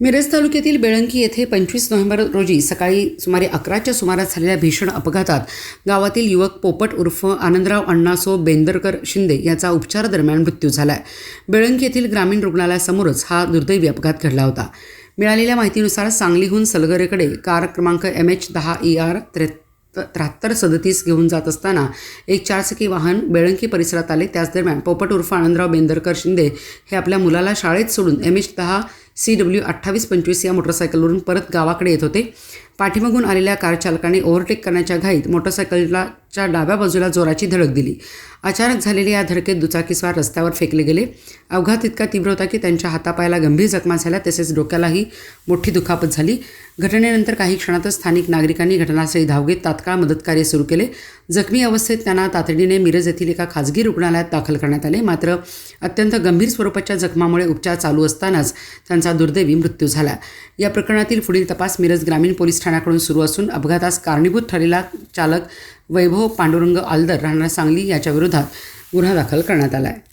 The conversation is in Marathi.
मिरज तालुक्यातील बेळंकी येथे पंचवीस नोव्हेंबर रोजी सकाळी सुमारे अकराच्या सुमारास झालेल्या भीषण अपघातात गावातील युवक पोपट उर्फ आनंदराव अण्णासो बेंदरकर शिंदे याचा उपचारादरम्यान मृत्यू झाला आहे बेळंकी येथील ग्रामीण रुग्णालयासमोरच हा दुर्दैवी अपघात घडला होता. मिळालेल्या माहितीनुसार सांगलीहून सलगरेकडे कार क्रमांक एम एच दहा ई आर त्र्याहत्तर सदतीस घेऊन जात असताना एक चारचाकी वाहन बेळंकी परिसरात आले. त्याच दरम्यान पोपट उर्फ आनंदराव बेंदरकर शिंदे हे आपल्या मुलाला शाळेत सोडून एम एच दहा सी डब्ल्यू अठ्ठावीस पंचवीस या मोटरसायकलवरून परत गावाकडे येत होते. पाठीमागून आलेल्या कार चालकाने ओव्हरटेक करण्याच्या घाईत मोटरसायकलच्या डाव्या बाजूला जोराची धडक दिली. अचानक झालेल्या या धडकेत दुचाकीस्वार रस्त्यावर फेकले गेले. अपघात इतका तीव्र होता की त्यांच्या हातापायाला गंभीर जखमा झाल्या तसेच डोक्यालाही मोठी दुखापत झाली. घटनेनंतर काही क्षणातच स्थानिक नागरिकांनी घटनास्थळी धाव घेत तात्काळ मदतकार्य सुरू केले. जखमी अवस्थेत त्यांना तातडीने मिरज येथील एका खाजगी रुग्णालयात दाखल करण्यात आले. मात्र अत्यंत गंभीर स्वरूपाच्या जखमामुळे उपचार चालू असतानाच त्यांचा दुर्दैवी मृत्यू झाला. या प्रकरणातील पुढील तपास मिरज ग्रामीण पोलीस ठाण्याकडून सुरू असून अपघातास कारणीभूत ठरलेला चालक वैभव पांडुरंग आलदर राहणार सांगली याच्याविरोधात गुन्हा दाखल करण्यात आला आहे